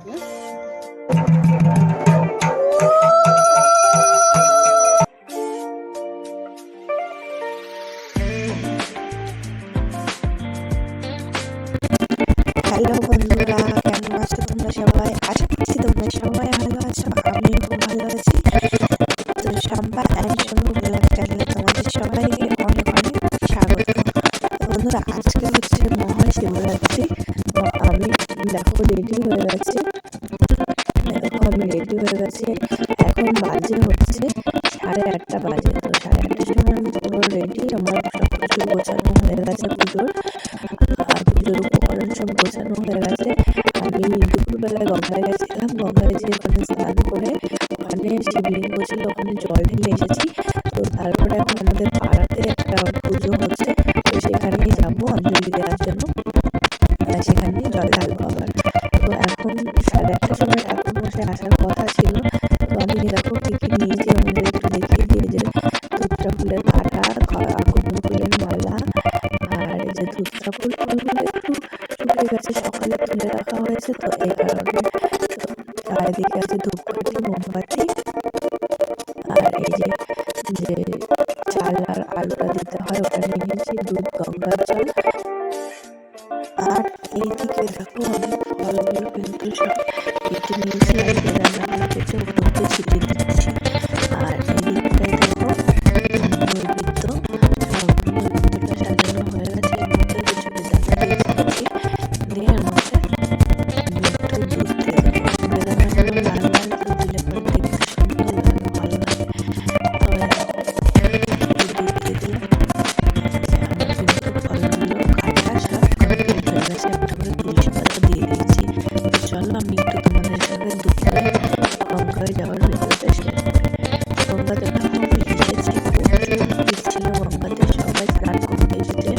আজকে হ্যালো বন্ধুরা, কেমন আছো তোমরা সবাই? আশা করছি তোমরা সবাই ভালো আছো, আমিও খুব ভালো আছি। তো সাম্বা অ্যান্ড সোনু ব্লগ চ্যানেলে তোমাদের সবাইকে আমি রেডি হয়ে গেছি এখন বাজে হচ্ছে সাড়ে আটটা বাজে। তো সাড়ে আটটার সময় আমি পুরো রেডি আমার সব কিছু গোছানো হয়ে গেছে পুজোর। আর পুজোর উপকরণ সব গোছানো হয়ে গেছে। আমি দুপুরবেলায় গঙ্গায় গেছিলাম। গঙ্গায় যেয়ে ওখানে স্নান করে ওখানে শিবলিঙ্গ ছিল, ওখানে জল ঢেলে এসেছি। তো তারপরে এখন আমাদের পাড়াতে একটা পুজো আছে ধূপকাঠি মোমবাতি আর এই যে যে চাল আর আলুটা দিতে হয়, ওটা নিয়ে নিয়েছি দুধ, গঙ্গার জল আর এইদিকে দেখো আমি ফলগুলো কিন্তু সব গঙ্গায় যাওয়ার ভিডিওটা শেয়ার গঙ্গাতে আমি এসেছি ছিল গঙ্গাতে সবাই স্নান করতে এসেছে।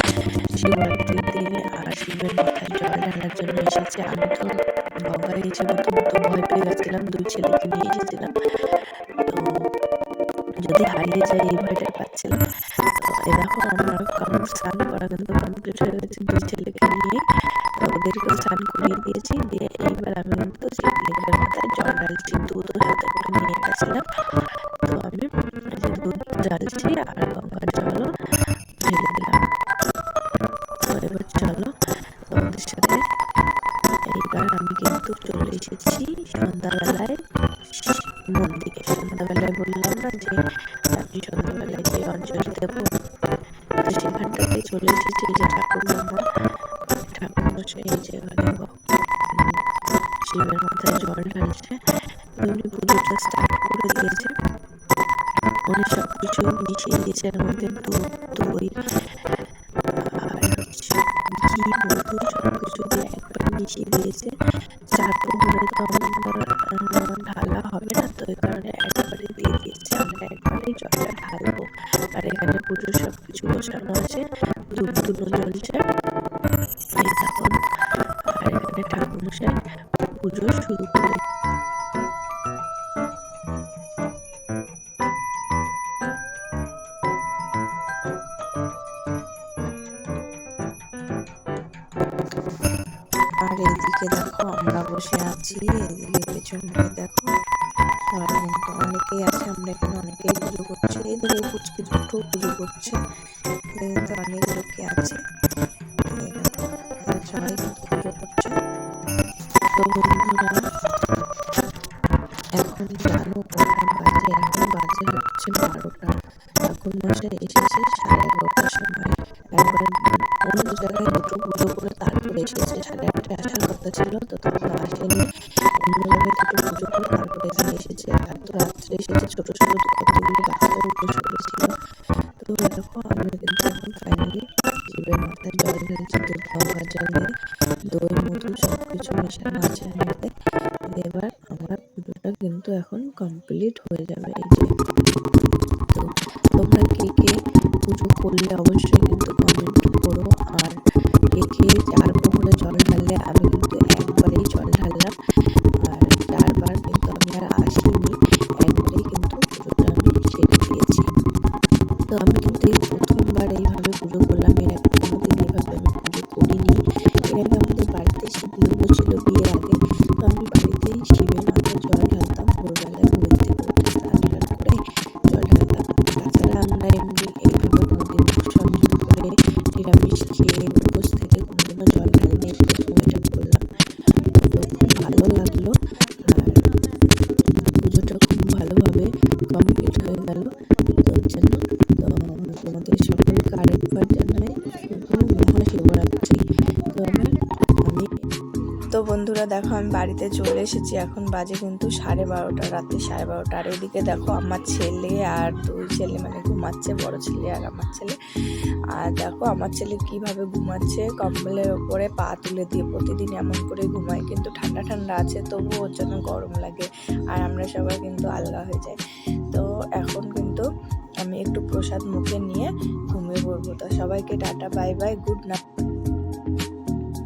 শিবরাত্রির দিনে আর শিবের মাথায় জল ঢালার জন্য এসেছে। আমি তো গঙ্গায় এসে প্রথমত ভয় পেয়ে গেছিলাম দুই ছেলেকে নিয়ে এসেছিলাম। তো যদি হারিয়ে যায় এই ভয়টা পাচ্ছিলাম। তো এই আমার কারণ স্নান করা কিন্তু কমপ্লিট হয়ে গেছে দুই ছেলেকে নিয়ে। তো ওদেরকেও স্নান করিয়ে দিয়েছি। দিয়ে এইবার আমি কিন্তু শিবলিঙ্গের মাথায় জল ঢালছি দুধও সাথে করে নিয়ে গেছিলাম। তো আমি দুধ ঢালছি আর গঙ্গার জলও ঢেলে দিলাম। তো এবার চলো তোমাদের সাথে এইবার আমি কিন্তু চলে এসেছি সন্ধ্যাবেলায় মন্দিরে। সন্ধ্যাবেলায় বললাম না যে আমি সন্ধ্যাবেলায় যে অঞ্জলি দেবো, তো সেখানটাতে চলে এসেছি যে ঠাকুর উম, শিবের মাথায় জল ঢালছে উনি পুজোটা স্টার্ট করে দিয়েছে উনি সব কিছু মিশিয়ে দিয়েছে মধ্যে দুধ দই ঘি মিশিয়ে দিয়েছে ঢালা হবে না তো এই একবারে দিয়ে দিয়েছে আমরা একবারেই জলটা ঢালবো আর এখানে পুজোর সব বসানো আছে ধূপ ধুনো জ্বলছে এই দেখো আর এখানে ঠাকুর মশাই পুজো শুরু করে। আর এইদিকে দেখো আমরা বসে আছি, এদিকে পেছনে দেখো। অনেকেই আছে, আমরা এখানে অনেকেই পুজো করছি। এই কুচকি দুটো পুজো করছে। অনেক লোকে আছে। এখন জানো কটা বাজে এখন বাজে হচ্ছে বারোটা। এখন মশাই এসেছে সাড়ে এগারোটার সময়। একবার অন্য জায়গায় দুটো পুজো করে তারপরে এসেছে। সাড়ে আটটায় আসার কথা ছিল, তো তখন আসেনি। অন্য জায়গায় দুটো পুজো করে তারপরে এখানে এসেছে। আর রাত্রে এসেছে ছোট ছোট কতগুলো মধু সব কিছু মেশানো আছে এর এবার আমার পুজোটা কিন্তু এখন কমপ্লিট হয়ে যাবে এই যে। তো তোমরা কে কে পুজো করলে অবশ্যই কিন্তু কমেন্ট করো। আর কে কে চার প্রহরে জল ঢাললে আমি কিন্তু একবারেই জল ঢাললাম। আর চারবার কিন্তু আমি আর আসিনি, একবারেই কিন্তু পুজোটা আমি সেরে দিয়েছি। তো আমি কিন্তু এই প্রথমবার এইভাবে পুজো করলাম। বন্ধুরা, দেখো আমি বাড়িতে চলে এসেছি। এখন বাজে কিন্তু সাড়ে বারোটা, রাত্রি সাড়ে বারোটা। আর এদিকে দেখো আমার ছেলে আর দুই ছেলে মানে ঘুমাচ্ছে, বড় ছেলে আর আমার ছেলে। আর দেখো আমার ছেলে কীভাবে ঘুমাচ্ছে, কম্বলের ওপরে পা তুলে দিয়ে প্রতিদিন এমন করে ঘুমায়, কিন্তু ঠান্ডা ঠান্ডা আছে, তবুও ওর জন্য গরম লাগে। আর আমরা সবাই কিন্তু আলগা হয়ে যাই। তো এখন কিন্তু আমি একটু প্রসাদ মুখে নিয়ে ঘুমিয়ে পড়ব। তো সবাইকে tata, bye bye, good night.